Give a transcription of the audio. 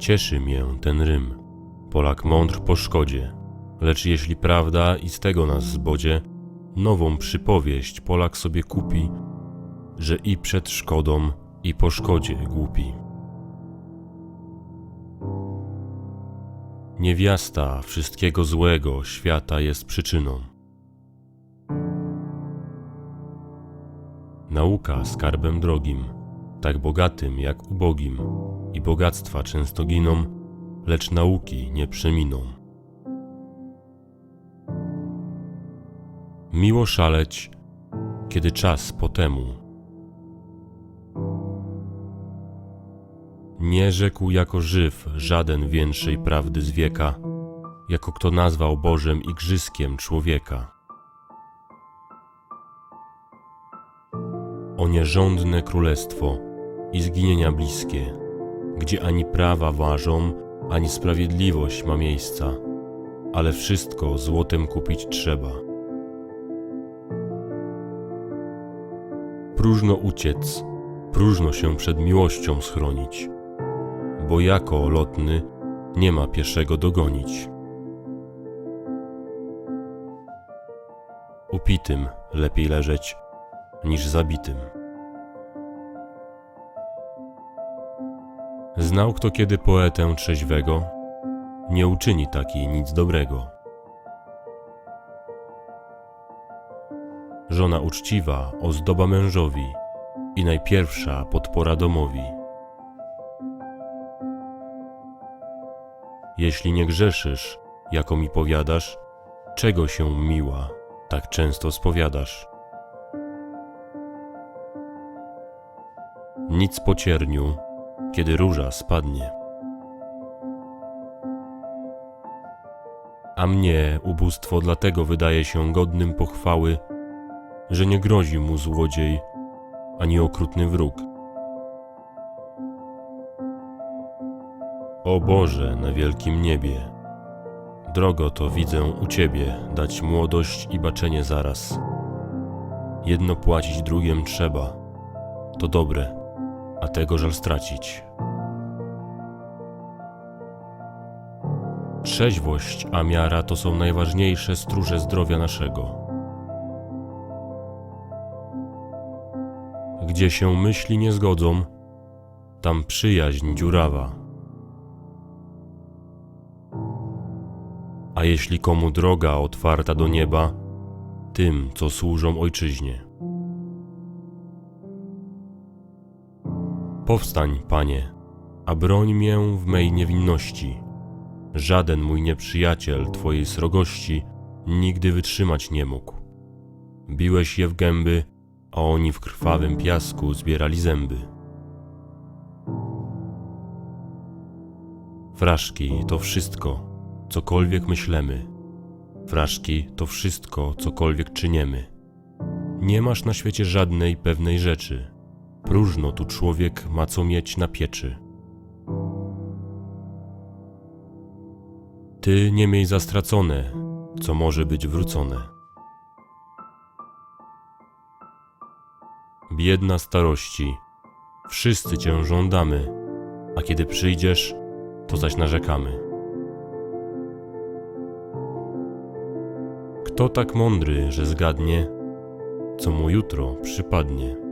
Cieszy mię ten rym. Polak mądr po szkodzie. Lecz jeśli prawda i z tego nas zbodzie, nową przypowieść Polak sobie kupi, że i przed szkodą, i po szkodzie głupi. Niewiasta wszystkiego złego świata jest przyczyną. Nauka skarbem drogim, tak bogatym jak ubogim, i bogactwa często giną, lecz nauki nie przeminą. Miło szaleć, kiedy czas po temu. Nie rzekł jako żyw żaden większej prawdy z wieka, jako kto nazwał Bożem igrzyskiem człowieka. O nierządne królestwo i zginienia bliskie, gdzie ani prawa ważą, ani sprawiedliwość ma miejsca, ale wszystko złotem kupić trzeba. Próżno uciec, próżno się przed miłością schronić, bo jako lotny nie ma pieszego dogonić. Upitym lepiej leżeć niż zabitym. Znał kto kiedy poetę trzeźwego, nie uczyni taki nic dobrego. Żona uczciwa ozdoba mężowi i najpierwsza podpora domowi. Jeśli nie grzeszysz, jako mi powiadasz, czego się miła, tak często spowiadasz. Nic po cierniu, kiedy róża spadnie. A mnie ubóstwo dlatego wydaje się godnym pochwały, że nie grozi mu złodziej ani okrutny wróg. O Boże na wielkim niebie, drogo to widzę u Ciebie dać młodość i baczenie zaraz. Jedno płacić drugiem trzeba, to dobre, a tego żal stracić. Trzeźwość a miara to są najważniejsze stróże zdrowia naszego. Gdzie się myśli nie zgodzą, tam przyjaźń dziurawa. A jeśli komu droga otwarta do nieba, tym, co służą ojczyźnie. Powstań, panie, a broń mię w mej niewinności. Żaden mój nieprzyjaciel twojej srogości nigdy wytrzymać nie mógł. Biłeś je w gęby, a oni w krwawym piasku zbierali zęby. Fraszki to wszystko, cokolwiek myślemy. Fraszki to wszystko, cokolwiek czyniemy. Nie masz na świecie żadnej pewnej rzeczy. Próżno tu człowiek ma co mieć na pieczy. Ty nie miej za stracone, co może być wrócone. Biedna starości, wszyscy cię żądamy, a kiedy przyjdziesz, to zaś narzekamy. Kto tak mądry, że zgadnie, co mu jutro przypadnie?